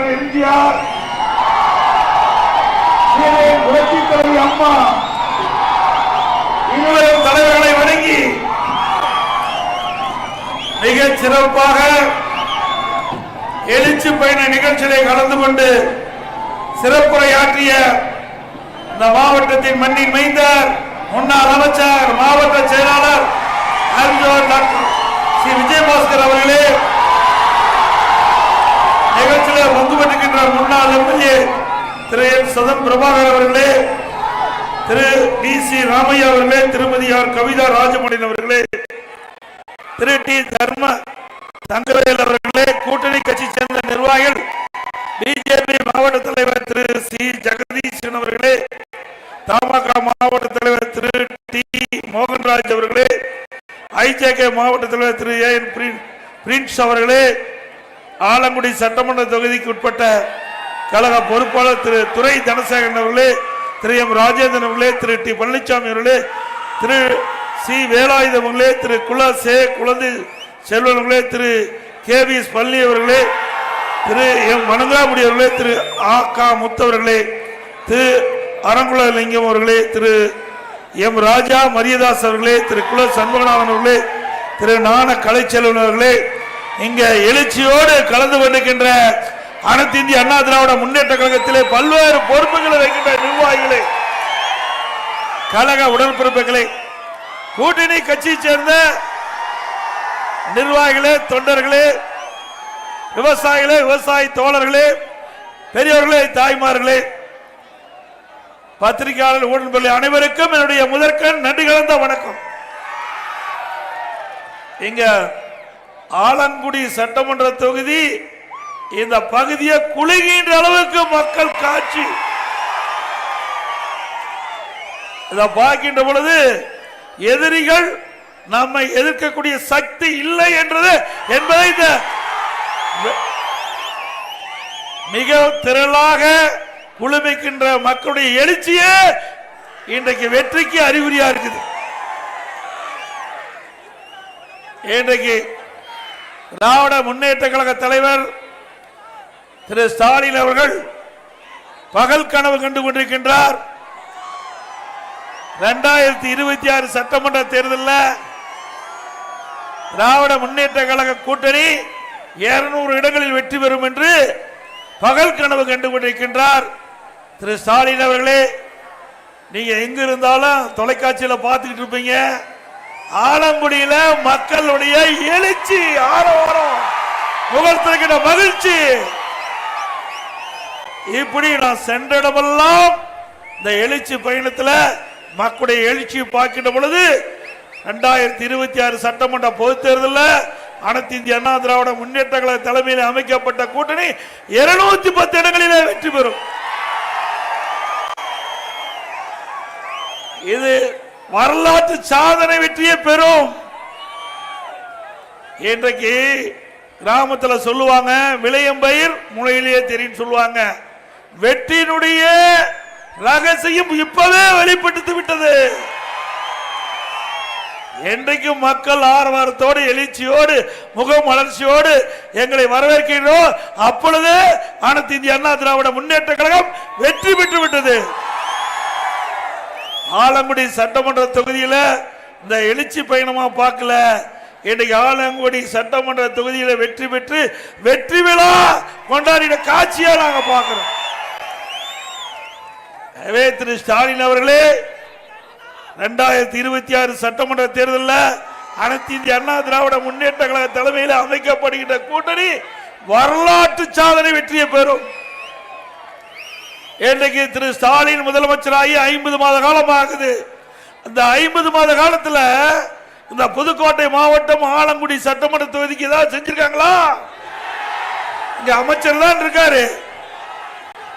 தலைவர் எம்ஜிஆர். புரட்சி தலைவி அம்மா. இருவரும் தலைவர்களை வணங்கி மிக சிறப்பாக எழுச்சி பயண நிகழ்ச்சியிலே கலந்து கொண்டு சிறப்புரையாற்றிய இந்த மாவட்டத்தின் மண்ணின் மைந்தர் முன்னாள் அமைச்சர் மாவட்ட செயலாளர் டாக்டர் ஸ்ரீ விஜயபாஸ்கர் அவர்களே நிகழ்ச்சியிலே பங்கு முன்னாள் எம்எல்ஏ திரு என் சதன் பிரபாகர் அவர்களே திரு டி சி ராமையா அவர்களே திருமதி ஆர் கவிதா ராஜமணியன் அவர்களே திரு டி தர்ம தங்கவேல் அவர்களே கூட்டணி கட்சி சேர்ந்த நிர்வாகிகள் பிஜேபி மாவட்ட தலைவர் திரு சி ஜெகதீசன் அவர்களே தமாக மாவட்ட தலைவர் திரு டி மோகன்ராஜ் அவர்களே ஐஜேகே மாவட்ட தலைவர் திரு ஏ என் பிரின்ஸ் அவர்களே ஆலங்குடி சட்டமன்ற தொகுதிக்கு உட்பட்ட கழக பொறுப்பாளர் திரு துரை தனசேகரன் அவர்களே திரு எம் ராஜேந்திரன் அவர்களே திரு டி பழனிசாமி அவர்களே திரு சி வேலாயுதம் அவர்களே திரு குல சே குழந்தை செல்வன் அவர்களே திரு கே வி எஸ் பள்ளி அவர்களே திரு எம் வணங்காமுடி அவர்களே திரு ஆ கா முத்தவர்களே திரு அரங்குல லிங்கம் அவர்களே திரு எம் ராஜா மரியதாஸ் அவர்களே திரு குல சண்முகநாதன் அவர்களே திரு நாண கலைச்செல்வன் அவர்களே இங்க எழுச்சியோடு கலந்து கொண்டிருக்கின்ற அனைத்து இந்திய அண்ணா திராவிட முன்னேற்ற கழகத்திலே பல்வேறு பொறுப்புகளை வைக்கின்ற நிர்வாகிகளை கழக உடன்பிறப்புகளை கூட்டணி கட்சியை சேர்ந்த நிர்வாகிகளே தொண்டர்களே விவசாயிகளே விவசாய தோழர்களே பெரியவர்களே தாய்மார்களே பத்திரிகையாளர் உடன்பள்ளி அனைவருக்கும் என்னுடைய முதற்கண் நன்றி கலந்த வணக்கம். இங்க ஆலங்குடி சட்டமன்ற தொகுதி இந்த பகுதியை குலுகின்ற அளவுக்கு மக்கள் காட்சி. இதை பார்க்கின்ற பொழுது எதிரிகள் நம்மை எதிர்க்கக்கூடிய சக்தி இல்லை என்றது என்பதை இந்த மிக திரளாக குழுமிக்கின்ற மக்களுடைய எழுச்சியே இன்றைக்கு வெற்றிக்கு அறிகுறியா இருக்குது. இன்றைக்கு திராவிட முன்னேற்ற கழக தலைவர் திரு ஸ்டாலின் அவர்கள் பகல் கனவு கண்டு கொண்டிருக்கின்றார். இரண்டாயிரத்தி இருபத்தி ஆறு சட்டமன்ற தேர்தலில் திராவிட முன்னேற்ற கழக கூட்டணி இருநூறு இடங்களில் வெற்றி பெறும் என்று பகல் கனவு கண்டு கொண்டிருக்கின்றார். திரு ஸ்டாலின் அவர்களே நீங்க எங்க இருந்தாலும் தொலைக்காட்சியில் பார்த்துக்கிட்டு இருப்பீங்க. ஆலங்குடியில மக்களுடைய எழுச்சி ஆரவாரம் முகத்திருக்கிற மகிழ்ச்சி. இப்படி நான் சென்ற இடமெல்லாம் இந்த எழுச்சி பயணத்தில் மக்களுடைய எழுச்சியை பார்க்கின்ற பொழுது ரெண்டாயிரத்தி இருபத்தி ஆறு சட்டமன்ற பொதுத் தேர்தலில் அனைத்து இந்திய அண்ணா திராவிட முன்னேற்ற கழக தலைமையில் அமைக்கப்பட்ட கூட்டணி இருநூத்தி பத்து இடங்களிலே வெற்றி பெறும். இது வரலாற்று சாதனை வெற்றியை பெறும். இன்றைக்கு கிராமத்துல சொல்லுவாங்க விளையம்பயிர் முளையிலேயே தெரியும் சொல்லுவாங்க. வெற்றியினுடைய ரகசியம் இப்பவே வெளிப்பட்டு விட்டது. என்றைக்கும் மக்கள் ஆரவாரத்தோடு எழுச்சியோடு முக வளர்ச்சியோடு எங்களை வரவேற்கிறோம் அப்பொழுது அனைத்து இந்திய அண்ணா திராவிட முன்னேற்ற கழகம் வெற்றி பெற்று விட்டது. ஆலங்குடி சட்டமன்ற தொகுதியில இந்த எழுச்சி பயணமா பார்க்கல. இன்றைக்கு ஆலங்குடி சட்டமன்ற தொகுதியில வெற்றி பெற்று வெற்றி விழா கொண்டாடின காட்சியா நாங்க பார்க்கிறோம். எனவே திரு ஸ்டாலின் அவர்களே ரெண்டாயிரத்தி இருபத்தி ஆறு சட்டமன்ற தேர்தலில் அனைத்து இந்திய அண்ணா திராவிட முன்னேற்ற கழக தலைமையில் அமைக்கப்படுகின்ற கூட்டணி வரலாற்று சாதனை வெற்றியை பெறும். இன்றைக்கு திரு ஸ்டாலின் முதலமைச்சராகி ஐம்பது மாத காலம் ஆகுது அந்த ஐம்பது மாத காலத்தில் இந்த புதுக்கோட்டை மாவட்டம் ஆலங்குடி சட்டமன்ற தொகுதிக்கு ஏதாவது செஞ்சிருக்காங்களா? இங்க அமைச்சர் தான் இருக்காரு.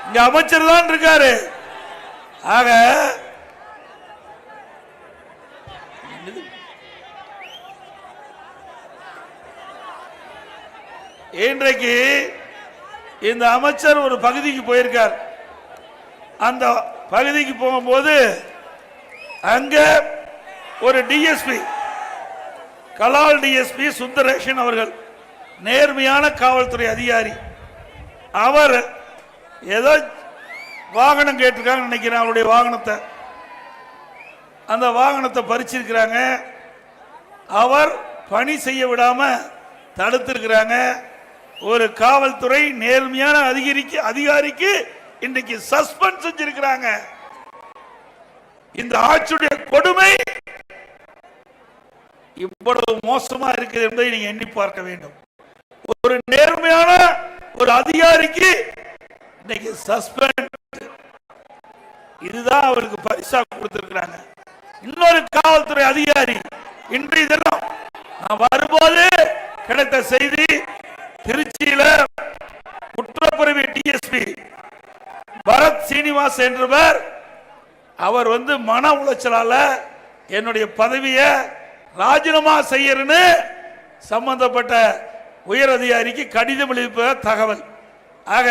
இங்க அமைச்சர் தான் இருக்காரு. ஆக இன்றைக்கு இந்த அமைச்சர் ஒரு பகுதிக்கு போயிருக்கார். அந்த பகுதிக்கு போகும்போது அங்க ஒரு டிஎஸ்பி கலால் டிஎஸ்பி சுந்தரேஷன் அவர்கள் நேர்மையான காவல்துறை அதிகாரி. அவர் ஏதோ வாகனம் கேட்டிருக்காங்க நினைக்கிறேன் அவருடைய வாகனத்தை. அந்த வாகனத்தை பறிச்சிருக்கிறாங்க. அவர் பணி செய்ய விடாம தடுத்திருக்கிறாங்க. ஒரு காவல்துறை நேர்மையான அதிகரிக்கு அதிகாரிக்கு இன்னைக்கு சஸ்பெண்ட் செஞ்சிருக்கிறாங்க. இந்த ஆட்சியுடைய கொடுமை இவ்வளவு மோசமா இருக்குது என்பதை நீங்க எண்ணி பார்க்க வேண்டும். ஒரு நேர்மையான ஒரு அதிகாரிக்கு இன்னைக்கு சஸ்பெண்ட். இதுதான் அவருக்கு பரிசா கொடுத்திருக்கிறாங்க. இன்னொரு காவல்துறை அதிகாரி இன்றைய தினம் நான் வரும்போது கிடைத்த செய்தி திருச்சியில குற்றப்பிரிவு டிஎஸ்பி பரத் சீனிவாஸ் என்றவர் அவர் வந்து மன உளைச்சலால என்னுடைய பதவியை ராஜினாமா செய்யறன்னு சம்பந்தப்பட்ட உயர் அதிகாரிக்கு கடிதம் எழுப்ப தகவல். ஆக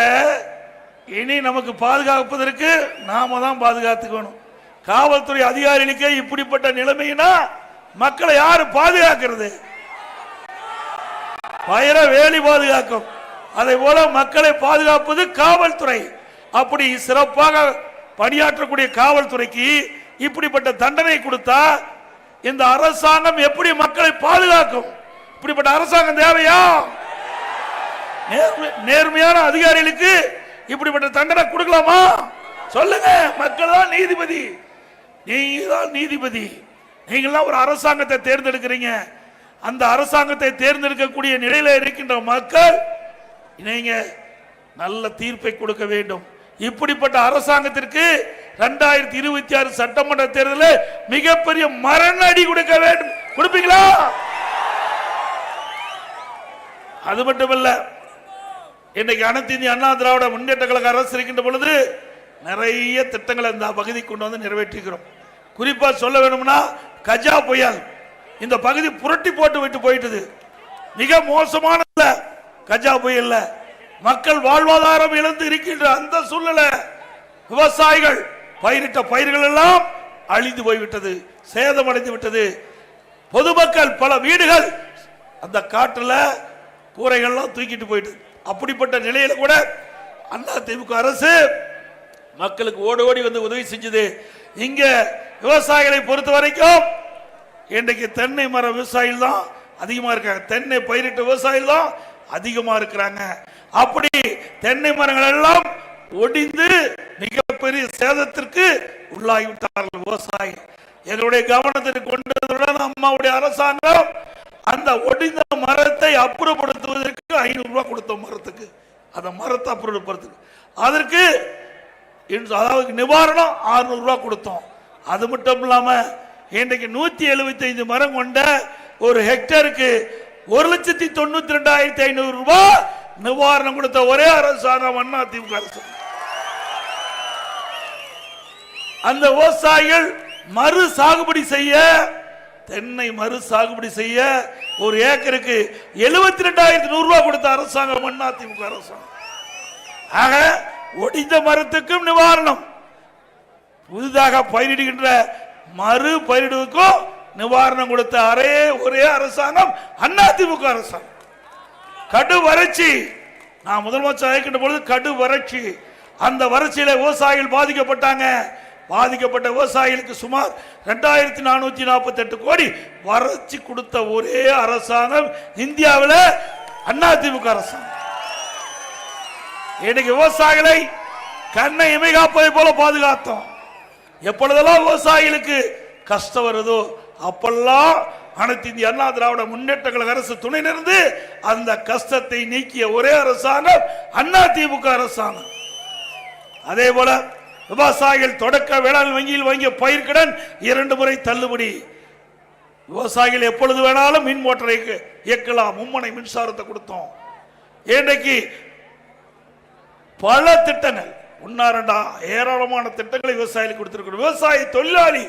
இனி நமக்கு பாதுகாப்பதற்கு நாம தான் பாதுகாத்துக்கணும். காவல்துறை அதிகாரிகளுக்கே இப்படிப்பட்ட நிலைமைனா மக்களை யாரு பாதுகாக்கிறது? பயிர வேலி பாதுகாக்கும். அதை போல மக்களை பாதுகாப்பது காவல்துறை. அப்படி சிறப்பாக பணியாற்றக்கூடிய காவல்துறைக்கு இப்படிப்பட்ட தண்டனை கொடுத்தா இந்த அரசாங்கம் எப்படி மக்களை பாதுகாக்கும்? இப்படிப்பட்ட அரசாங்கம் தேவையா? நேர்மையான அதிகாரிகளுக்கு இப்படிப்பட்ட தண்டனை கொடுக்கலாமா? சொல்லுங்க மக்கள் தான் நீதிபதி. நீங்க தான் நீதிபதி. நீங்களாம் ஒரு அரசாங்கத்தை தேர்ந்தெடுக்கிறீங்க. அந்த அரசாங்கத்தை தேர்ந்தெடுக்கக்கூடிய நிலையில இருக்கின்ற மக்கள் நீங்க நல்ல தீர்ப்பை கொடுக்க வேண்டும். இப்படிப்பட்ட அரசாங்கத்திற்கு ரெண்டாயிரத்தி இருபத்தி ஆறு சட்டமன்ற தேர்தலில் மிகப்பெரிய மரண அடி கொடுக்க வேண்டும். கொடுப்பீங்களா? அது மட்டுமல்ல இன்னைக்கு அனைத்து இந்திய அண்ணா திராவிட முன்னேற்ற கழக அரசு இருக்கின்ற பொழுது நிறைய திட்டங்களை இந்த பகுதிக்கு கொண்டு வந்து நிறைவேற்றிக்கிறோம் குறிப்பா சொல்ல வேணும்னா கஜா புயல். இந்த பகுதி புரட்டி போட்டு விட்டு போயிட்டது. மிக மோசமான கஜா புயல்ல. மக்கள் வாழ்வாதாரம் இழந்து இருக்கின்ற அந்த சூழ்நிலை விவசாயிகள் பயிரிட்ட பயிர்கள் எல்லாம் அழிந்து போய்விட்டது சேதமடைந்து விட்டது. பொதுமக்கள் பல வீடுகள் அந்த காட்டில் கூரைகள்லாம் தூக்கிட்டு போயிட்டு அப்படிப்பட்ட நிலையில கூட அண்ணா திமுக அரசு மக்களுக்கு ஓடி ஓடி வந்து உதவி செஞ்சது. இங்க விவசாயிகளை பொறுத்த வரைக்கும் இன்றைக்கு தென்னை மர விவசாயிகள் தான் அதிகமாக இருக்காங்க. தென்னை பயிரிட்ட விவசாயிகள் தான் அதிகமாக இருக்கிறாங்க. அப்படி தென்னை மரங்கள் எல்லாம் ஒடிந்து மிகப்பெரிய சேதத்திற்கு உள்ளாகிவிட்டார்கள் விவசாயி என்னுடைய கவனத்திற்கு கொண்டதுடன் அம்மாவுடைய அரசாங்கம் அந்த ஒடிந்த மரத்தை அப்புறப்படுத்துவதற்கு ஐநூறு ரூபாய் கொடுத்தோம் மரத்துக்கு. அந்த மரத்தை அப்புறப்படுத்துக்கு அதற்கு அதாவது நிவாரணம் 600 ரூபாய் கொடுத்தோம். அது மட்டும் இல்லாம இன்றைக்கு நூத்தி எழுபத்தி ஐந்து மரம் கொண்ட ஒரு ஹெக்டருக்கு ஒரு லட்சத்தி தொண்ணூத்தி ரெண்டாயிரத்தி ஐநூறு ரூபாய் நிவாரணம் கொடுத்த ஒரே அரசாங்கம் அண்ணா திமுக அரசு. அந்த விவசாயிகள் மறு சாகுபடி செய்ய தென்னை மறு சாகுபடி செய்ய ஒரு ஏக்கருக்கு எழுபத்தி ரெண்டாயிரத்தி நூறு ரூபாய் கொடுத்த அரசாங்கம் அண்ணா திமுக அரசாங்கம் ஆக ஒடிந்த மரத்துக்கும் நிவாரணம். புதிதாக பயிரிடுகின்ற மறு பயிரிடுவதற்கும் நிவாரணம் கொடுத்த அரே ஒரே அரசாங்கம் அதிமுக அரசாங்கம். கடு வறட்சி நான் முதலமைச்சர் அழைக்கின்ற பொழுது கடு வறட்சி அந்த வறட்சியில விவசாயிகள் பாதிக்கப்பட்டாங்க. பாதிக்கப்பட்ட விவசாயிகளுக்கு சுமார் ரெண்டாயிரத்தி நானூத்தி நாற்பத்தி எட்டு கோடி வறட்சி கொடுத்த ஒரே அரசாங்கம் இந்தியாவில் அதிமுக அரசாங்கம். இன்னைக்கு விவசாயிகளை கண்ணை இமை காப்பதை போல பாதுகாத்தோம். எப்பொழுதெல்லாம் விவசாயிகளுக்கு கஷ்டம் வருதோ அப்பெல்லாம் அனைத்து இந்திய அண்ணா திராவிட முன்னேற்ற கழக அரசு துணை நின்று அந்த கஷ்டத்தை நீக்கிய ஒரே அரசாங்கம் அண்ணா திமுக அரசாங்கம். அதே போல விவசாயிகள் தொடக்க வேளாண் வங்கியில் வாங்கிய பயிர்க்கடன் இரண்டு முறை தள்ளுபடி. விவசாயிகள் எப்பொழுது வேணாலும் மின் மோட்டரை இயக்கலாம். மும்மனை மின்சாரத்தை கொடுத்தோம். இன்றைக்கு பல திட்டங்கள் உன்னாரண்டா ஏராளமான திட்டங்களை விவசாயிகளுக்கு கொடுத்திருக்கிறோம். விவசாய தொழிலாளி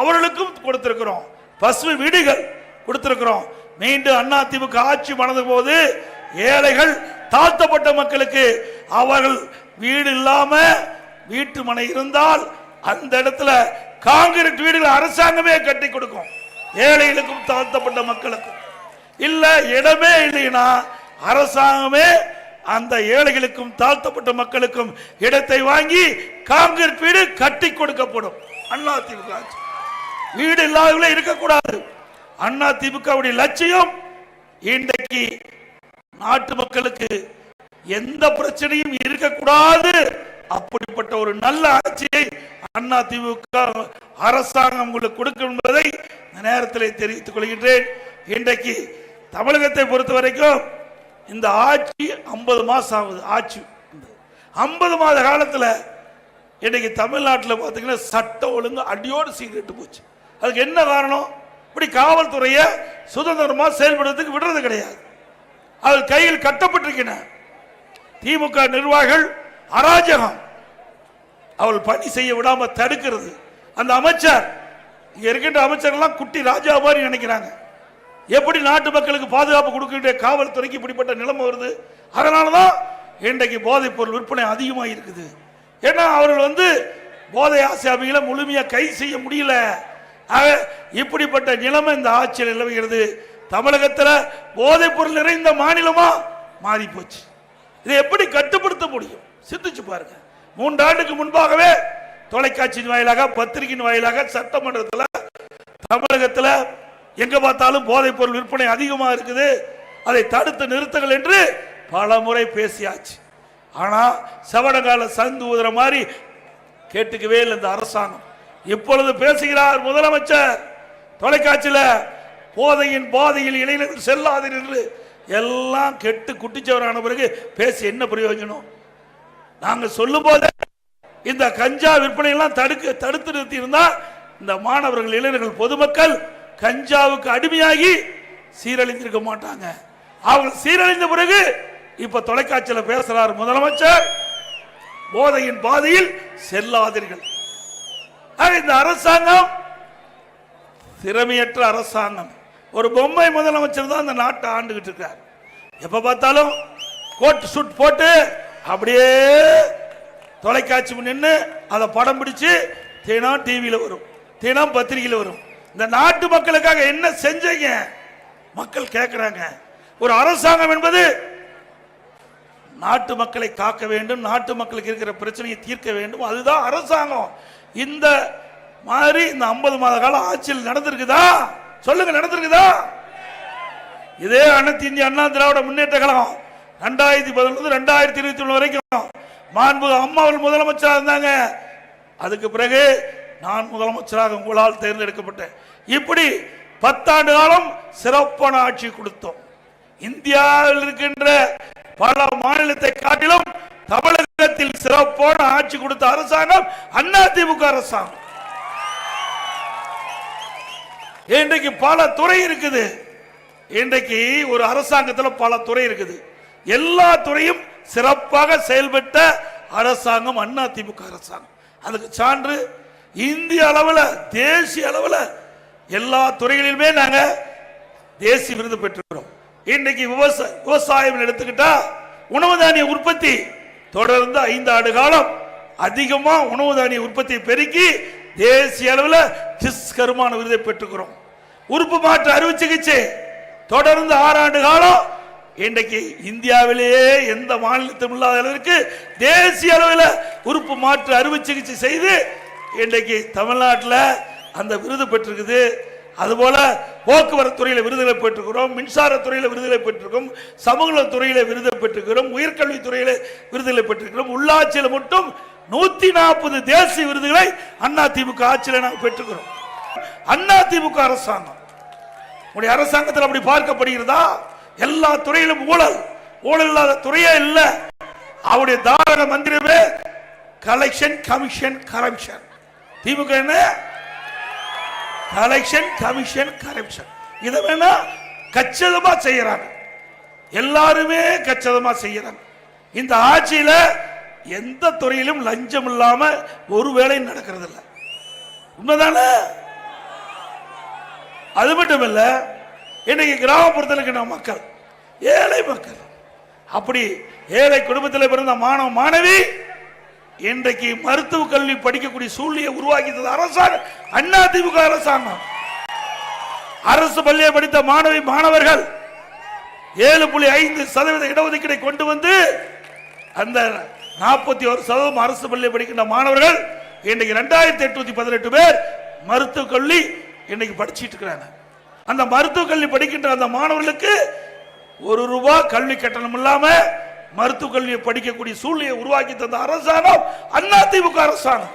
அவர்களுக்கும் கொடுத்திருக்கிறோம். பசு வீடுகள் கொடுத்திருக்கிறோம். மீண்டும் அண்ணா திமுக ஆட்சி மணந்த போது ஏழைகள் தாழ்த்தப்பட்ட மக்களுக்கு அவர்கள் வீடு இல்லாம வீட்டு மனை இருந்தால் அந்த இடத்துல காங்கிரீட் வீடுகள் அரசாங்கமே கட்டி கொடுக்கும். ஏழைகளுக்கும் தாழ்த்தப்பட்ட மக்களுக்கும். இல்ல இடமே இல்லைன்னா அரசாங்கமே அந்த ஏழைகளுக்கும் தாழ்த்தப்பட்ட மக்களுக்கும் இடத்தை வாங்கி காங்கிரீட் வீடு கட்டி கொடுக்கப்படும். அண்ணா திமுக ஆட்சி. வீடு இல்லாதவர்களே இருக்கக்கூடாது. அண்ணா திமுகவுடைய லட்சியம் இன்றைக்கு நாட்டு மக்களுக்கு எந்த பிரச்சனையும் இருக்கக்கூடாது. அப்படிப்பட்ட ஒரு நல்ல ஆட்சியை அண்ணா திமுக அரசாங்கம் உங்களுக்கு கொடுக்கும் என்பதை இந்த நேரத்தில் தெரிவித்துக் கொள்கின்றேன். இன்றைக்கு தமிழகத்தை பொறுத்த வரைக்கும் இந்த ஆட்சி ஐம்பது மாதம் ஆகுது ஆட்சி. 50 மாத காலத்தில் இன்றைக்கு தமிழ்நாட்டில் பார்த்தீங்கன்னா சட்டம் ஒழுங்கு அடியோடு சீக்கிரட்டு போச்சு. அதுக்கு என்ன காரணம்? இப்படி காவல்துறையை சுதந்திரமாக செயல்படுறதுக்கு விடுறது கிடையாது. அது கையில் கட்டப்பட்டிருக்கின. திமுக நிர்வாகிகள் அராஜகம். அவள் பணி செய்ய விடாம தடுக்கிறது. அந்த அமைச்சர் இங்க இருக்கின்ற அமைச்சர்கள்லாம் குட்டி ராஜா மாதிரி நினைக்கிறாங்க. எப்படி நாட்டு மக்களுக்கு பாதுகாப்பு கொடுக்கின்ற காவல்துறைக்கு இப்படிப்பட்ட நிலைமை வருது? அதனால தான் இன்றைக்கு போதைப் பொருள் விற்பனை அதிகமாக இருக்குது ஏன்னா அவர்கள் வந்து போதை ஆசாமிகளை முழுமையாக கை செய்ய முடியல. இப்படிப்பட்ட நிலைமை இந்த ஆட்சியில் நிலவுகிறது. தமிழகத்தில் போதைப் பொருள் நிறைந்த மாநிலமா மாறி போச்சு இதை எப்படி கட்டுப்படுத்த முடியும்? சிந்திச்சு பாருங்க. மூன்றாண்டுக்கு முன்பாகவே தொலைக்காட்சியின் வாயிலாக பத்திரிகையின் வாயிலாக சட்டமன்றத்தில் தமிழகத்தில் எங்க பார்த்தாலும் போதைப் பொருள் விற்பனை அதிகமாக இருக்குது. அதை தடுத்து நிறுத்துங்கள் என்று பல முறை பேசியாச்சு. ஆனால் சவடங்கால சந்து ஊதுற மாதிரி கேட்டுக்கவே இல்லை இந்த அரசாங்கம். இப்பொழுது பேசுகிறார் முதலமைச்சர். தொலைக்காட்சியில் போதையின் பாதையில் இளைஞர்கள் செல்லாதீர் என்று எல்லாம் கெட்டு குட்டிச்சவரான பிறகு பேசி என்ன பிரயோஜனம்? நாங்கள் சொல்லும் போதே இந்த கஞ்சா விற்பனையெல்லாம் தடுக்க தடுத்து நிறுத்தி இருந்தால் இந்த மாணவர்கள் இளைஞர்கள் பொதுமக்கள் கஞ்சாவுக்கு அடிமையாகி சீரழிந்திருக்க மாட்டாங்க. அவங்க சீரழிந்த பிறகு இப்ப தொலைக்காட்சியில் பேசுறார் முதலமைச்சர். போதையின் பாதையில் செல்லாதீர்கள். இந்த அரசாங்கம். திறமையற்ற அரசாங்கம். ஒரு பொம்மை முதலமைச்சர் தான் அந்த நாட்டை ஆண்டுகிட்டு இருக்கார். எப்ப பார்த்தாலும் கோட் சூட் போட்டு அப்படியே தொலைக்காட்சி நின்று அதை படம் பிடிச்சு தினம் டிவியில் வரும். தினம் பத்திரிகையில் வரும். இந்த நாட்டு மக்களுக்காக என்ன செஞ்சீங்க? மக்கள் கேட்குறாங்க ஒரு அரசாங்கம் என்பது நாட்டு மக்களை காக்க வேண்டும் நாட்டு மக்களுக்கு இருக்கிற பிரச்சனையை தீர்க்க வேண்டும். அதுதான் அரசாங்கம். இந்த மாதிரி இந்த 50 மாத காலம் ஆட்சியில் நடந்திருக்குதா? சொல்லுங்க நடந்திருக்குதா? இதே அனைத்து இந்திய அண்ணா திராவிட முன்னேற்ற கழகம் ரெண்டாயிரத்தி பதினொன்று ரெண்டாயிரத்தி இருபத்தி ஒன்று வரைக்கும் மாண்பு அம்மாவில் முதலமைச்சராக இருந்தாங்க. அதுக்கு பிறகு நான் முதலமைச்சராக உங்களால் தேர்ந்தெடுக்கப்பட்டேன். இப்படி பத்தாண்டு காலம் சிறப்பான ஆட்சி கொடுத்தோம். இந்தியாவில் இருக்கின்ற பல மாநிலத்தை காட்டிலும் தமிழகத்தில் சிறப்பான ஆட்சி கொடுத்த அரசாங்கம் அண்ணா திமுக அரசாங்கம். இன்றைக்கு பல துறை இருக்குது. இன்றைக்கு ஒரு அரசாங்கத்தில் பல துறை இருக்குது. எல்லா துறையும் சிறப்பாக செயல்பட்ட அரசாங்கம் அண்ணா திமுக அரசாங்கம். அதுக்கு சான்று இந்திய அளவில் தேசிய அளவில் எல்லா துறைகளிலுமே நாங்கள் தேசிய விருது பெற்றுக்கிறோம். இன்னைக்கு விவசாய விவசாயம் எடுத்துக்கிட்டா உணவு தானிய உற்பத்தி தொடர்ந்து ஐந்து ஆண்டு காலம் அதிகமா உணவு தானிய உற்பத்தியை பெருக்கி தேசிய அளவில் ஜிஸ் கருமான விருதை பெற்றுக்கிறோம். உறுப்பு மாற்று அறுவை சிகிச்சை தொடர்ந்து ஆறாண்டு காலம் இன்றைக்கு இந்தியாவிலேயே எந்த மாநிலத்திலும் இல்லாத அளவிற்கு தேசிய அளவில் உறுப்பு மாற்று அறுவை சிகிச்சை செய்து இன்றைக்கு தமிழ்நாட்டில் அந்த விருது பெற்றிருக்குது. அதுபோல போக்குவரத்து துறையில் விருதுகளை பெற்றிருக்கிறோம் மின்சார துறையில விருதுகளை பெற்றிருக்கோம் சமூக துறையில் விருதை பெற்றிருக்கிறோம் உயர்கல்வி துறையில விருதுகளை பெற்றிருக்கிறோம். உள்ளாட்சியில் மட்டும் நூத்தி நாற்பது தேசிய விருதுகளை அண்ணா திமுக ஆட்சியில் நாங்கள் பெற்றுக்கிறோம். அண்ணா திமுக அரசாங்கம். உடைய அரசாங்கத்தில் அப்படி பார்க்கப்படுகிறதா? எல்லா துறையிலும் ஊழல். ஊழல் இல்லாத துறையே இல்லை. அவருடைய தாரக மந்திரமே கலெக்ஷன் கமிஷன் கரப்ஷன் திமுக என்ன? கலெக்ஷன் கமிஷன் கரப்ஷன் இதை வேணா கச்சிதமா செய்யறாங்க. எல்லாருமே கச்சிதமா செய்யறாங்க. இந்த ஆட்சியில எந்த துறையிலும் லஞ்சம் இல்லாம ஒரு வேலையும் நடக்கிறது இல்லை உண்மைதானே? அது மட்டும் இல்லை இன்னைக்கு கிராமப்புறத்தில் இருக்கிற மக்கள் ஏழை மக்கள் அப்படி ஏழை குடும்பத்தில் பிறந்த மாணவ மாணவி இன்றைக்கு மருத்துவ கல்வி படிக்கக்கூடிய சூழ்நிலையை உருவாக்கியது அரசாங்கம் அண்ணா திமுக அரசாங்கம். அரசு பள்ளியை படித்த மாணவி மாணவர்கள் ஏழு புள்ளி ஐந்து சதவீத இடஒதுக்கீடை கொண்டு வந்து அந்த நாற்பத்தி ஒரு சதவீதம் அரசு பள்ளியை படிக்கின்ற மாணவர்கள் இன்னைக்கு ரெண்டாயிரத்தி எட்நூத்தி பதினெட்டு பேர் மருத்துவக் கல்வி இன்னைக்கு படிச்சிட்டு இருக்கிறாங்க. அந்த மருத்துவக் கல்வி படிக்கின்ற அந்த மாணவர்களுக்கு ஒரு ரூபாய் கல்வி கட்டணம் இல்லாமல் மருத்துவக் கல்வியை படிக்கக்கூடிய சூழ்நிலையை உருவாக்கி தந்த அரசாங்கம் அண்ணா திமுக அரசாங்கம்.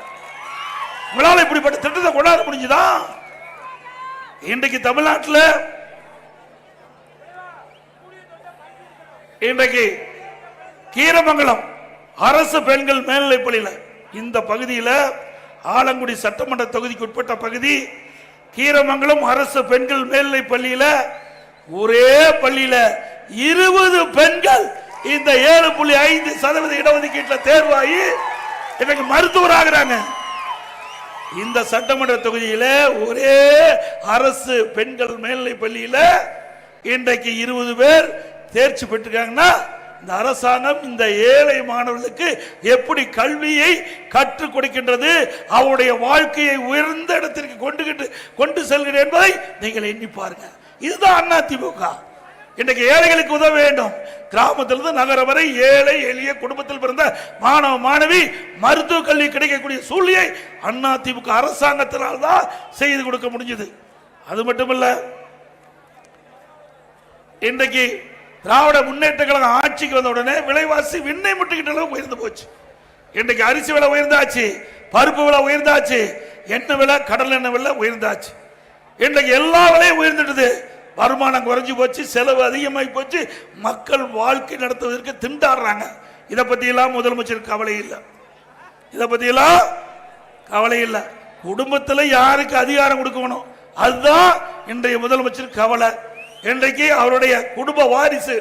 உங்களால் இப்படிப்பட்ட திட்டத்தை கொண்டாட முடிஞ்சுதா? இன்றைக்கு தமிழ்நாட்டில் இன்றைக்கு கீரமங்கலம் அரசு பெண்கள் மேல்நிலைப் பள்ளியில் இந்த பகுதியில் ஆலங்குடி சட்டமன்ற தொகுதிக்கு உட்பட்ட பகுதி கீரமங்கலம் அரசு பெண்கள் மேல்நிலைப் பள்ளியில் ஒரே பள்ளியில் இருபது பெண்கள் இந்த ஏழு புள்ளி ஐந்து சதவீத இடஒதுக்கீட்டில் தேர்வாகி இன்னைக்கு மருத்துவராகிறாங்க. இந்த சட்டமன்ற தொகுதியில ஒரே அரசு பெண்கள் மேல்நிலை பள்ளியில இன்றைக்கு இருபது பேர் தேர்ச்சி பெற்றிருக்காங்கன்னா இந்த அரசாங்கம் இந்த ஏழை மாணவர்களுக்கு எப்படி கல்வியை கற்றுக் கொடுக்கின்றது அவருடைய வாழ்க்கையை உயர்ந்த இடத்திற்கு கொண்டு கொண்டு செல்கிறேன் என்பதை நீங்கள் எண்ணி பாருங்க. இதுதான் அண்ணா திமுக இன்றைக்கு ஏழைகளுக்கு உதவ வேண்டும். கிராமத்திலிருந்து நகரம் வரை ஏழை எளிய குடும்பத்தில் பிறந்த மாணவ மாணவி மருத்துவ கல்வி கிடைக்கக்கூடிய சூழ்நிலை அண்ணா திமுக அரசாங்கத்தினால் தான் செய்து கொடுக்க முடிஞ்சது. அது மட்டுமல்ல இன்றைக்கு திராவிட முன்னேற்ற கழகம் ஆட்சிக்கு வந்த உடனே விலைவாசி விண்ணை முட்டுக்கிட்ட அளவு உயர்ந்து போச்சு. இன்றைக்கு அரிசி விலை உயர்ந்தாச்சு பருப்பு விலை உயர்ந்தாச்சு எண்ணெய் விலை கடல் எண்ணெய் விலை உயர்ந்தாச்சு. இன்றைக்கு எல்லா விலையும் உயர்ந்துடுது வருமானம் குறைஞ்சி போச்சு செலவு அதிகமாகி போச்சு. மக்கள் வாழ்க்கை நடத்துவதற்கு திண்டாடுறாங்க. இதை பற்றியெல்லாம் முதலமைச்சர் கவலை இல்லை. இதை பற்றியெல்லாம் கவலை இல்லை. குடும்பத்தில் யாருக்கு அதிகாரம் கொடுக்கணும்? அதுதான் இன்றைய முதலமைச்சர் கவலை. இன்றைக்கு அவருடைய குடும்ப வாரிசு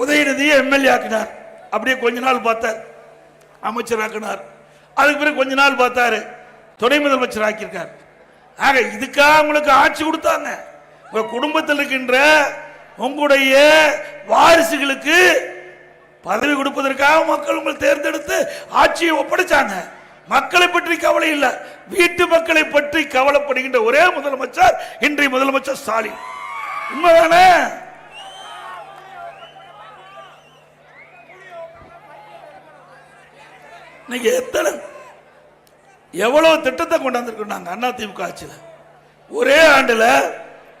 உதயநிதியை எம்எல்ஏ ஆக்கினார். அப்படியே கொஞ்ச நாள் பார்த்தார். அமைச்சர் ஆக்கினார். அதுக்கு பிறகு கொஞ்ச நாள் பார்த்தாரு. துணை முதலமைச்சர் ஆக்கியிருக்கார். ஆக இதுக்காக உங்களுக்கு ஆட்சி கொடுத்தாங்க. உங்கள் குடும்பத்தில் இருக்கின்ற உங்களுடைய வாரிசுகளுக்கு பதவி கொடுப்பதற்காக மக்கள் உங்களை தேர்ந்தெடுத்து ஆட்சியை ஒப்படைச்சாங்க. மக்களை பற்றி கவலை இல்லை. வீட்டு மக்களை பற்றி கவலைப்படுகின்ற ஒரே முதலமைச்சர் இன்றைய முதலமைச்சர் ஸ்டாலின். உண்மைதானே? இன்னைக்கு எத்தனை எவ்வளவு திட்டத்தை கொண்டாந்துருக்கோம் நாங்கள் அண்ணா திமுக ஆட்சியில்? ஒரே ஆண்டில்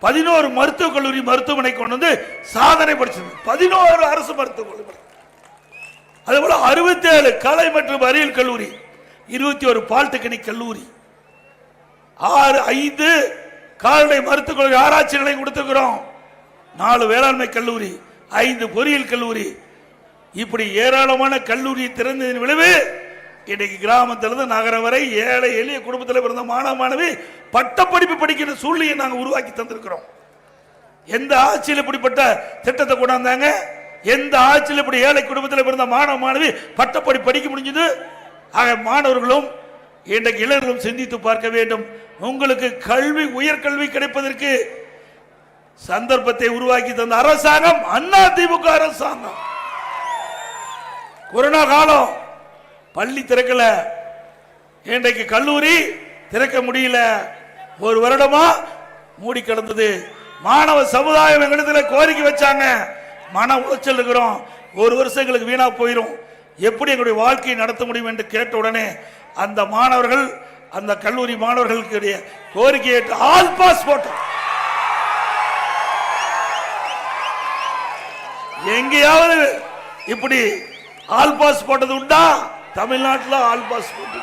பதினோரு மருத்துவக் கல்லூரி மருத்துவமனை கொண்டு வந்து சாதனை படிச்சது. பதினோரு அரசு மருத்துவக் கல்லூரி. அதே போல அறுபத்தி ஏழு கலை மற்றும் அறிவியல் கல்லூரி இருபத்தி ஒரு பாலிடெக்னிக் கல்லூரி ஆறு ஐந்து கால்நடை மருத்துவக் கல்லூரி ஆராய்ச்சி நிலையம் கொடுத்துக்கிறோம் நாலு வேளாண்மை கல்லூரி ஐந்து பொறியியல் கல்லூரி. இப்படி ஏராளமான கல்லூரி திறந்ததின் விளைவு இன்னைக்கு கிராமத்திலிருந்து நகரம் வரை ஏழை எளிய குடும்பத்தில் பிறந்த மாணவ மாணவி பட்டப்படிப்பு படிக்கிற சூழ்நிலையை நாங்கள் உருவாக்கி தந்திருக்கிறோம். எந்த ஆட்சியில் இப்படிப்பட்ட திட்டத்தை கொண்டாந்தாங்க? எந்த ஆட்சியில் இப்படி ஏழை குடும்பத்தில் பிறந்த மாணவ மாணவி பட்டப்படி படிக்க முடிஞ்சது? ஆக மாணவர்களும் இன்றைக்கு இளைஞர்களும் சிந்தித்து பார்க்க வேண்டும். உங்களுக்கு கல்வி உயர்கல்வி கிடைப்பதற்கு சந்தர்ப்பத்தை உருவாக்கி தந்த அரசாங்கம் அண்ணா திமுக அரசாங்கம். கொரோனா காலம் பள்ளி திறக்கல. இன்றைக்கு கல்லூரி திறக்க முடியல. ஒரு வருடமா மூடி கிடந்தது. மாணவ சமுதாயம் எங்களிடத்துல கோரிக்கை வச்சாங்க. மன உளைச்சல் இருக்கிறோம். ஒரு வருஷம் எங்களுக்கு வீணா போயிடும் எப்படி எங்களுடைய வாழ்க்கையை நடத்த முடியும் என்று கேட்ட உடனே அந்த மாணவர்கள் அந்த கல்லூரி மாணவர்களுக்கு கோரிக்கையை ஆல் பாஸ் போட்டோம் எங்கேயாவது இப்படி ஆல் பாஸ் போட்டது உண்டா? தமிழ்நாட்டில் ஆல் பாஸ் போட்டு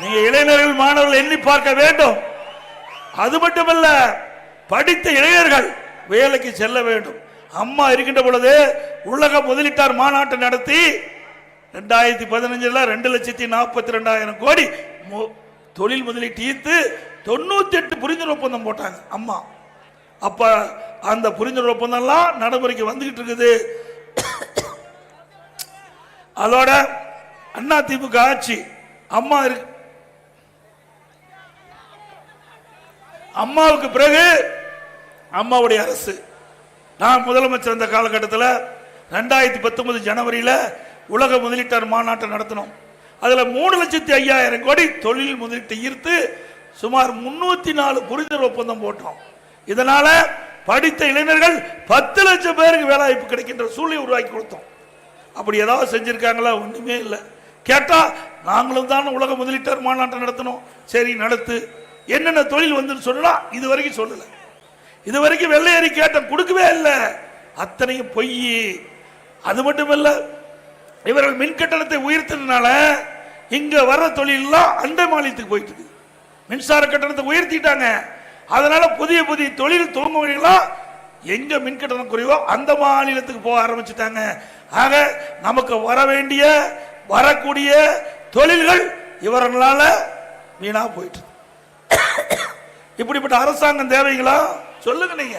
நீங்க இளைஞர்கள் மாணவர்கள் எண்ணி பார்க்க வேண்டும். அது மட்டுமல்ல படித்த இளைஞர்கள் வேலைக்கு செல்ல வேண்டும். அம்மா இருக்கின்ற பொழுது உலக முதலீட்டார் மாநாட்டை நடத்தி ரெண்டாயிரத்தி பதினஞ்சில் ரெண்டு லட்சத்தி நாற்பத்தி ரெண்டாயிரம் கோடி தொழில் முதலீட்டு ஈர்த்து தொண்ணூத்தி எட்டு புரிந்துணர்வு ஒப்பந்தம் போட்டாங்க அம்மா. அப்ப அந்த புரிந்துணர்வு ஒப்பந்தம்லாம் நடைமுறைக்கு வந்துகிட்டு இருக்குது. அதோட அண்ணா திமுக ஆட்சி அம்மா இருக்கு அம்மாவுக்கு பிறகு அம்மாவுடைய அரசு. நான் முதலமைச்சர் அந்த காலகட்டத்தில் ரெண்டாயிரத்தி பத்தொன்பது ஜனவரியில் உலக முதலீட்டாளர் மாநாட்டை நடத்தினோம். அதில் மூணு லட்சத்தி ஐயாயிரம் கோடி தொழில் முதலீட்டை ஈர்த்து சுமார் முன்னூத்தி நாலு புரிதல் ஒப்பந்தம் போட்டோம். இதனால படித்த இளைஞர்கள் பத்து லட்சம் பேருக்கு வேலைவாய்ப்பு கிடைக்கின்ற சூழ்நிலை உருவாக்கி கொடுத்தோம். அப்படி ஏதாவது செஞ்சுருக்காங்களா? ஒன்றுமே இல்லை. கேட்டால் நாங்களும் தான் உலக முதலீட்டார் மாநாட்டை நடத்தணும். சரி நடத்து. என்னென்ன தொழில் வந்துன்னு சொல்லலாம் இது வரைக்கும் சொல்லலை. இது வரைக்கும் வெள்ளையரி கேட்டோம் கொடுக்கவே இல்லை. அத்தனையும் பொய். அது மட்டுமல்ல இவர்கள் மின் கட்டணத்தை உயர்த்தினால இங்க வர்ற தொழிலெல்லாம் அண்டை மாநிலத்துக்கு போயிட்டு இருக்கு மின்சார கட்டணத்தை உயர்த்திட்டாங்க. அதனால புதிய புதிய தொழில் துவங்குவீங்களா எங்க மின் கட்டணம் குறைவோ அந்த மாநிலத்துக்கு போக ஆரம்பிச்சுட்டாங்க. ஆக நமக்கு வர வேண்டிய வரக்கூடிய தொழில்கள் இவர்களால வீணா போயிட்டு இப்படிப்பட்ட அரசாங்கம் தேவைங்களா? சொல்லுங்க நீங்க.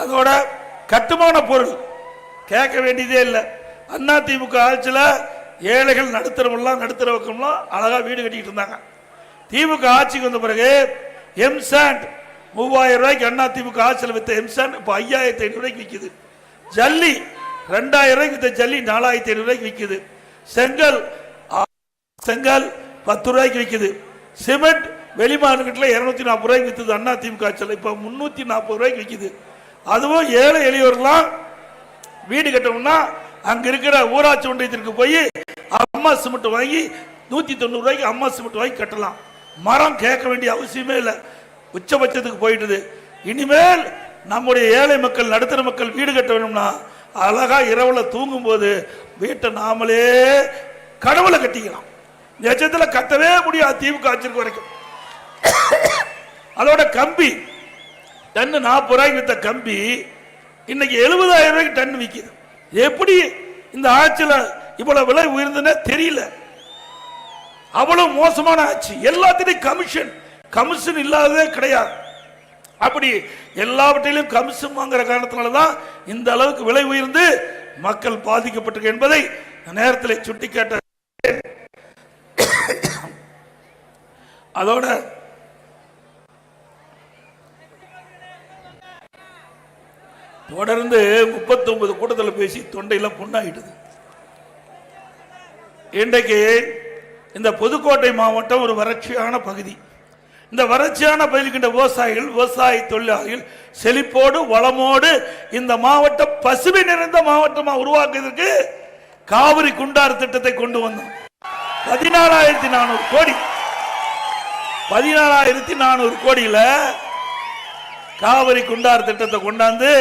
அதோட கட்டுமான பொருள் கேட்க வேண்டியதே இல்லை. அண்ணா திமுக ஆட்சியில் ஏழைகள் நடுத்தரவெல்லாம் நடுத்தரவக்கம்லாம் அழகாக வீடு கட்டிக்கிட்டு இருந்தாங்க. திமுக ஆட்சிக்கு வந்த பிறகு எம்சாண்ட் மூவாயிரம் ரூபாய்க்கு அண்ணா திமுக ஆட்சியில் வித்த எம்சாண்ட் இப்போ ஐயாயிரத்தி ஐநூறுரூவாய்க்கு விற்கிது ஜல்லி ரெண்டாயிரம் ரூபாய்க்கு இந்த ஜல்லி நாலாயிரத்தி ஐநூறு ரூபாய்க்கு விற்கிது செங்கல் செங்கல் பத்து ரூபாய்க்கு விற்கிது சிமெண்ட் வெளிமாநிலத்தில் இரநூத்தி நாற்பது ரூபாய்க்கு விற்றது அண்ணா திமுக ஆட்சியில் இப்போ முந்நூற்றி நாற்பது ரூபாய்க்கு விற்கிது அதுவும் ஏழை எளியவர்களாம் வீடு கட்டணும்னா அங்கே இருக்கிற ஊராட்சி ஒன்றியத்திற்கு போய் அம்மா சிமெண்ட் வாங்கி நூற்றி தொண்ணூறு ரூபாய்க்கு அம்மா சிமெண்ட் வாங்கி கட்டலாம். மரம் கேட்க வேண்டிய அவசியமே இல்லை. உச்சபட்சத்துக்கு போயிட்டுது. இனிமேல் நம்முடைய ஏழை மக்கள் நடுத்தர மக்கள் வீடு கட்ட வேணும்னா அழகா இரவுல தூங்கும் போது வீட்டை நாமளே கடவுளை கட்டிக்கலாம். நிஜத்தில் கட்டவே முடியாது திமுக ஆட்சிக்கு வரைக்கும். அதோட கம்பி டன்னு நாற்பது ரூபாய்க்கு வித்த கம்பி இன்னைக்கு எழுபதாயிரம் ரூபாய்க்கு டன் விற்கிது எப்படி இந்த ஆட்சியில் இவ்வளவு விலை உயர்ந்ததுன்னு தெரியல. அவ்வளவு மோசமான ஆட்சி. எல்லாத்திலையும் கமிஷன் கமிஷன் இல்லாததே கிடையாது. அப்படி எல்லாவற்றிலும் கமிஷன் வாங்குற காரணத்தினால தான் இந்த அளவுக்கு விலை உயர்ந்து மக்கள் பாதிக்கப்பட்டிருக்கு என்பதை நேரத்தில் சுட்டிக்காட்ட அதோட தொடர்ந்து 39 கூட்டத்தில் பேசி தொண்டையெல்லாம் பொண்ணாயிட்டது. இன்றைக்கு இந்த புதுக்கோட்டை மாவட்டம் ஒரு வறட்சியான பகுதி. இந்த வறட்சியான பகுதிக்கின்ற விவசாயிகள் விவசாய தொழிலாளிகள் செழிப்போடு வளமோடு இந்த மாவட்டம் பசுமை நிறைந்த மாவட்டமாக உருவாக்குவதற்கு காவிரி குண்டாறு திட்டத்தை கொண்டு வந்தோம். பதினாலாயிரத்தி நானூறு கோடி. பதினாலாயிரத்தி நானூறு கோடியில காவிரி குண்டார் திட்டத்தை கொண்டாந்து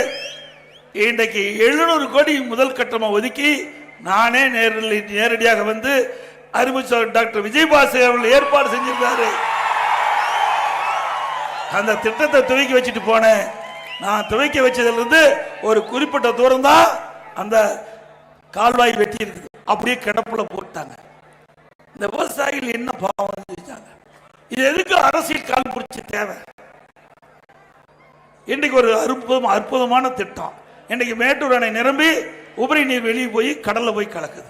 இன்றைக்கு எழுநூறு கோடி முதல் கட்டமாக ஒதுக்கி நானே நேரில் நேரடியாக வந்து அறிமுக டாக்டர் விஜயபாஸ்கர் அவர்கள் ஏற்பாடு செஞ்சிருக்காரு. அந்த திட்டத்தை துவக்கி வச்சுட்டு போனேன். நான் துவக்கி வச்சதுலேருந்து ஒரு குறிப்பிட்ட தூரம் தான் அந்த கால்வாய் வெட்டி இருக்குது அப்படியே கிடப்புல போட்டாங்க. இந்த விவசாயிகள் என்ன பாவம் செஞ்சாங்க இது எதுக்கு அரசியல் கால் பிடிச்சி தேவை? இன்றைக்கு ஒரு அற்புதம் அற்புதமான திட்டம். இன்றைக்கு மேட்டூர் அணை நிரம்பி உபரி நீர் வெளியே போய் கடலில் போய் கலக்குது.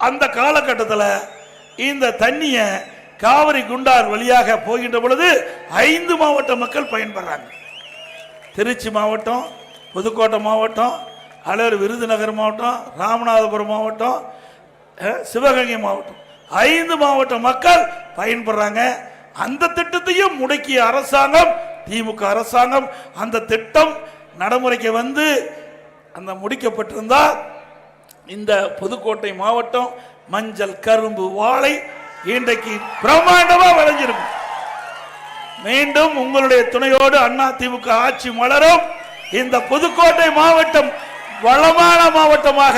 அந்த காலகட்டத்தில் இந்த தண்ணியை காவிரி குண்டார் வழியாக போகின்ற பொழுது ஐந்து மாவட்ட மக்கள் பயன்படுறாங்க. திருச்சி மாவட்டம் புதுக்கோட்டை மாவட்டம் அலர் விருதுநகர் மாவட்டம் ராமநாதபுரம் மாவட்டம் சிவகங்கை மாவட்டம். ஐந்து மாவட்ட மக்கள் பயன்படுறாங்க. அந்த திட்டத்தையும் முடக்கிய அரசாங்கம் திமுக அரசாங்கம் அந்த திட்டம் நடைமுறைக்கு வந்து அந்த முடிக்கப்பட்டிருந்தால் இந்த புதுக்கோட்டை மாவட்டம் மஞ்சள் கரும்பு வாழை இன்றைக்கு பிரம்மாண்டமா வளைஞ்சிருக்கும். மீண்டும் உங்களுடைய துணையோடு அண்ணா திமுக ஆட்சி மலரும். இந்த புதுக்கோட்டை மாவட்டம் வளமான மாவட்டமாக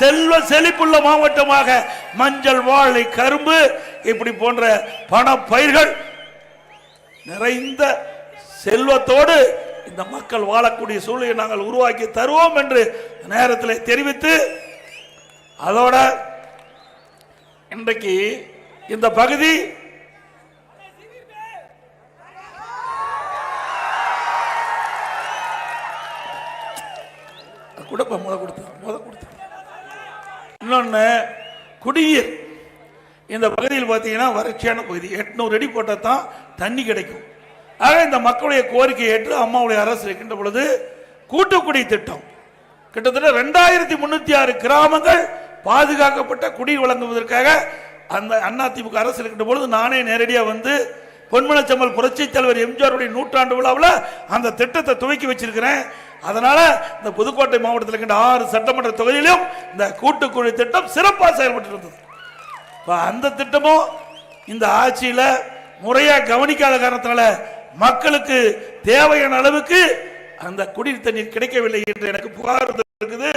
செல்வ செழிப்புள்ள மாவட்டமாக மஞ்சள் வாழை கரும்பு இப்படி போன்ற பண பயிர்கள் நிறைந்த செல்வத்தோடு இந்த மக்கள் வாழக்கூடிய சூழலை நாங்கள் உருவாக்கி தருவோம் என்று நேரத்தில் தெரிவித்து அதோட இன்றைக்கு இந்த பகுதி கொடுப்ப முத கொடுத்து முத கொடுத்து இன்னொன்று குடிநீர். இந்த பகுதியில் பார்த்தீங்கன்னா வறட்சியான பகுதி. எட்நூறு அடி போட்டால் தான் தண்ணி கிடைக்கும். ஆக இந்த மக்களுடைய கோரிக்கை ஏற்று அம்மாவுடைய அரசு இருக்கின்ற பொழுது கூட்டுக்குடி திட்டம். கிட்டத்தட்ட ரெண்டாயிரத்தி முன்னூற்றி ஆறு கிராமங்கள் பாதுகாக்கப்பட்ட குடி வழங்குவதற்காக அந்த அதிமுக அரசு இருக்கின்ற பொழுது நானே நேரடியாக வந்து பொன்மனச்சம்மல் புரட்சி தலைவர் எம்ஜிஆருடைய நூற்றாண்டு விழாவில் அந்த திட்டத்தை துவக்கி வச்சிருக்கிறேன். அதனால இந்த புதுக்கோட்டை மாவட்டத்தில் இருக்கின்ற ஆறு சட்டமன்ற தொகுதியிலும் இந்த கூட்டுக்குழு திட்டம் சிறப்பாக செயல்பட்டு இருந்தது. இப்போ அந்த திட்டமும் இந்த ஆட்சியில் முறையாக கவனிக்காத காரணத்தினால மக்களுக்கு தேவையான அளவுக்கு அந்த குடிநீர் தண்ணீர் கிடைக்கவில்லை என்று எனக்கு புகார் இருக்குது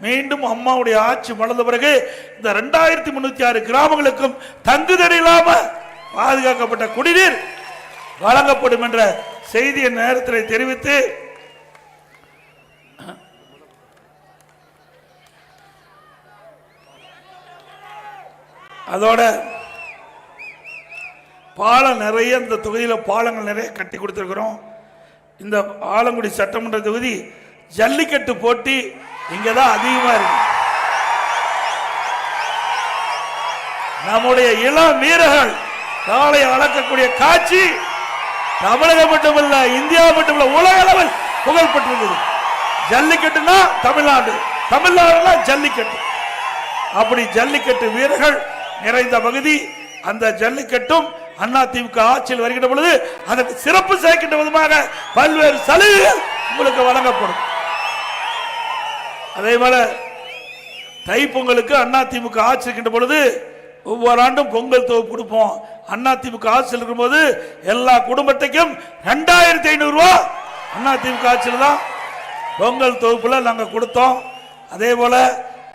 மீண்டும் அம்மாவுடைய ஆட்சி மலர்ந்த பிறகு இந்த ரெண்டாயிரத்தி முன்னூத்தி ஆறு கிராமங்களுக்கும் தங்குதல் இல்லாம பாதுகாக்கப்பட்ட குடிநீர் வழங்கப்படும் என்ற செய்தியை நேரத்தில் தெரிவித்து அதோட பாலம் நிறைய இந்த தொகுதியில் பாலங்கள் நிறைய கட்டி கொடுத்துருக்குறோம். இந்த ஆலங்குடி சட்டமன்ற தொகுதி ஜல்லிக்கட்டு போட்டி இங்கே தான் அதிகமாக இருக்கு. நம்முடைய இளம் வீரர்கள் காலை அளக்கக்கூடிய காட்சி தமிழகம் மட்டுமல்ல இந்தியா மட்டுமல்ல உலக அளவில் புகழ் பெற்றிருந்தது ஜல்லிக்கட்டுனா தமிழ்நாடு. தமிழ்நாடுனா ஜல்லிக்கட்டு. அப்படி ஜல்லிக்கட்டு வீரர்கள் நிறைந்த பகுதி அந்த ஜல்லிக்கட்டும் அண்ணா திமுக ஆட்சியில் வருகின்ற பொழுது அதற்கு சிறப்பு சேர்க்கின்ற விதமாக பல்வேறு சலுகைகள் உங்களுக்கு வழங்கப்படும். அதே போல தைப்பொங்கலுக்கு அண்ணா திமுக ஆட்சி இருக்கின்ற பொழுது ஒவ்வொரு ஆண்டும் பொங்கல் தொகுப்பு கொடுப்போம். அண்ணா திமுக ஆட்சியில் இருக்கும்போது எல்லா குடும்பத்தைக்கும் ரெண்டாயிரத்தி ஐநூறு ரூபா அண்ணா திமுக ஆட்சியில் தான் பொங்கல் தொகுப்புல நாங்கள் கொடுத்தோம். அதே போல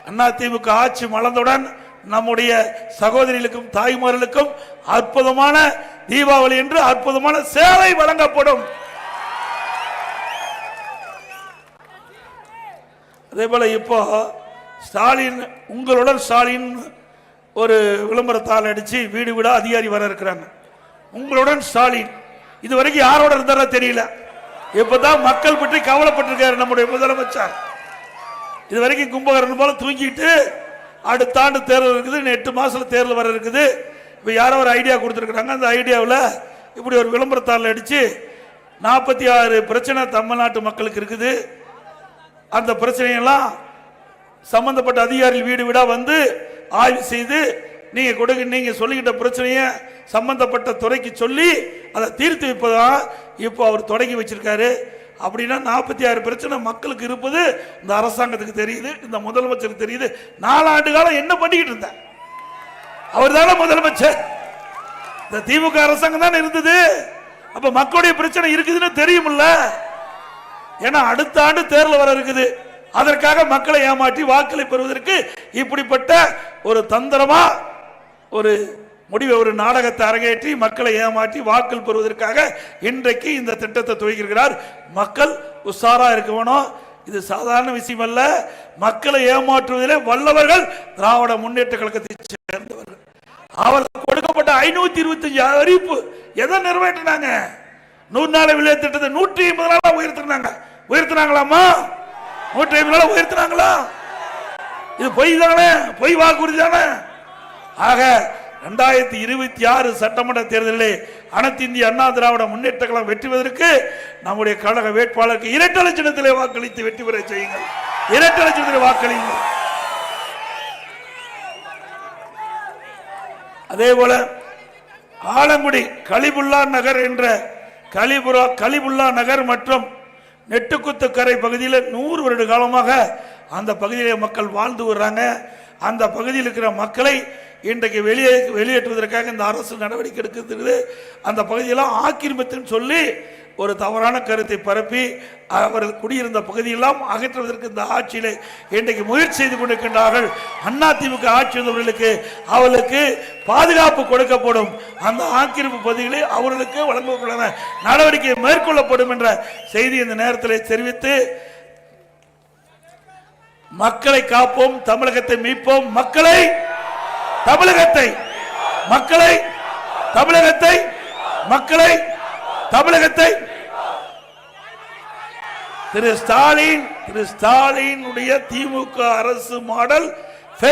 அண்ணா திமுக ஆட்சி மலர்ந்தவுடன் நம்முடைய சகோதரிகளுக்கும் தாய்மார்களுக்கும் அற்புதமான தீபாவளி என்று அற்புதமான சேவை வழங்கப்படும். அதே போல இப்போ ஸ்டாலின் உங்களுடன் ஸ்டாலின் ஒரு விளம்பரத்தால் அடிச்சு வீடு வீடாக அதிகாரி வர இருக்கிறாங்க. உங்களுடன் ஸ்டாலின் இது வரைக்கும் யாரோட இருந்தாரோ தெரியல. இப்பதான் மக்கள் பற்றி கவலைப்பட்டிருக்காரு நம்முடைய முதலமைச்சர். இது வரைக்கும் கும்பகரன் போல தூங்கிட்டு அடுத்த ஆண்டு தேர்தல் இருக்குது இன்னும் எட்டு மாசத்துல தேர்தல் வர இருக்குது. இப்போ யாரோ ஒரு ஐடியா கொடுத்துருக்குறாங்க அந்த ஐடியாவில் இப்படி ஒரு விளம்பரத்தாள் அடித்து நாற்பத்தி ஆறு பிரச்சனை தமிழ்நாட்டு மக்களுக்கு இருக்குது. அந்த பிரச்சனையெல்லாம் சம்பந்தப்பட்ட அதிகாரிகள் வீடு வீடாக வந்து ஆய்வு செய்து நீங்கள் கொடுங்க நீங்கள் சொல்லிக்கிட்ட பிரச்சனையை சம்பந்தப்பட்ட துறைக்கு சொல்லி அதை தீர்த்து வைப்பதான் இப்போ அவர் தொடங்கி வச்சிருக்காரு. அப்படின்னா நாற்பத்தி ஆறு பிரச்சனை மக்களுக்கு இருப்பது இந்த அரசாங்கத்துக்கு தெரியுது இந்த முதலமைச்சருக்கு தெரியுது. நாலாண்டு காலம் என்ன பண்ணிக்கிட்டு இருந்தேன் அவர் தானே முதலமைச்சர். இந்த திமுக அரசாங்கம் தானே இருந்தது. அப்ப மக்களுடைய பிரச்சனை இருக்குதுன்னு தெரியுமில்ல. ஏன்னா அடுத்த ஆண்டு தேர்தல் வர இருக்குது. அதற்காக மக்களை ஏமாற்றி வாக்களை பெறுவதற்கு இப்படிப்பட்ட ஒரு தந்திரமா ஒரு முடிவை ஒரு நாடகத்தை அரங்கேற்றி மக்களை ஏமாற்றி வாக்கள் பெறுவதற்காக இன்றைக்கு இந்த திட்டத்தை துவங்கியிருக்கிறார் மக்கள் உஷாரா இருக்க வேணும் இது சாதாரண விஷயம் அல்ல மக்களை ஏமாற்றுவதிலே வல்லவர்கள் திராவிட முன்னேற்ற கழகத்தை சேர்ந்தவர்கள். அவர்கள் கொடுக்கப்பட்ட ஐநூத்தி இருபத்தஞ்சு அறிவிப்பு எதை நிறைவேற்றினாங்க? நூறு நாள் விளைய திட்டத்தை நூற்றி ஐம்பது நாளா உயர்த்தினாங்க. உயர்த்தினாங்களாமா நூற்றி ஐம்பது நாளா உயர்த்தினாங்களா? இது பொய் தானே? பொய் வாக்குறுதி தானே? ஆக ரெண்டாயிரத்தி இருபத்தி ஆறு சட்டமன்ற தேர்தலில் அனைத்து இந்திய அண்ணா திராவிட முன்னேற்ற கழகம் வெற்றி பெறுவதற்கு நம்முடைய கழக வேட்பாளருக்கு இரட்டை லட்சணத்திலே வாக்களித்து வெற்றி பெற செய்யுங்கள். இரட்டை லட்சத்திலே வாக்களியுங்கள். அதே போல ஆலங்குடி கலிபுல்லா நகர் என்ற கலிபுரா கலிபுல்லா நகர் மற்றும் நெட்டுக்குத்துக்கரை பகுதியில் நூறு வருட காலமாக அந்த பகுதியிலே மக்கள் வாழ்ந்து வர்றாங்க. அந்த பகுதியில் இருக்கிற மக்களை இன்றைக்கு வெளியே வெளியேற்றுவதற்காக இந்த அரசு நடவடிக்கை எடுக்கிறது. அந்த பகுதியெல்லாம் ஆக்கிரமித்துன்னு சொல்லி ஒரு தவறான கருத்தை பரப்பி அவர் குடியிருந்த பகுதியெல்லாம் அகற்றுவதற்கு இந்த ஆட்சியிலே இன்றைக்கு முயற்சி செய்து கொண்டிருக்கின்றார்கள். அண்ணா திமுக ஆட்சி வந்தவர்களுக்கு அவர்களுக்கு பாதுகாப்பு கொடுக்கப்படும். அந்த ஆக்கிரமிப்பு பகுதிகளை அவர்களுக்கு வழங்கப்பட நடவடிக்கை மேற்கொள்ளப்படும் என்ற செய்தி இந்த நேரத்தில் தெரிவித்து மக்களை காப்போம் தமிழகத்தை மீட்போம் மக்களை தமிழகத்தை மக்களை தமிழகத்தை மக்களை தமிழகத்தை. திரு ஸ்டாலின் திரு ஸ்டாலினுடைய திமுக அரசு மாடல்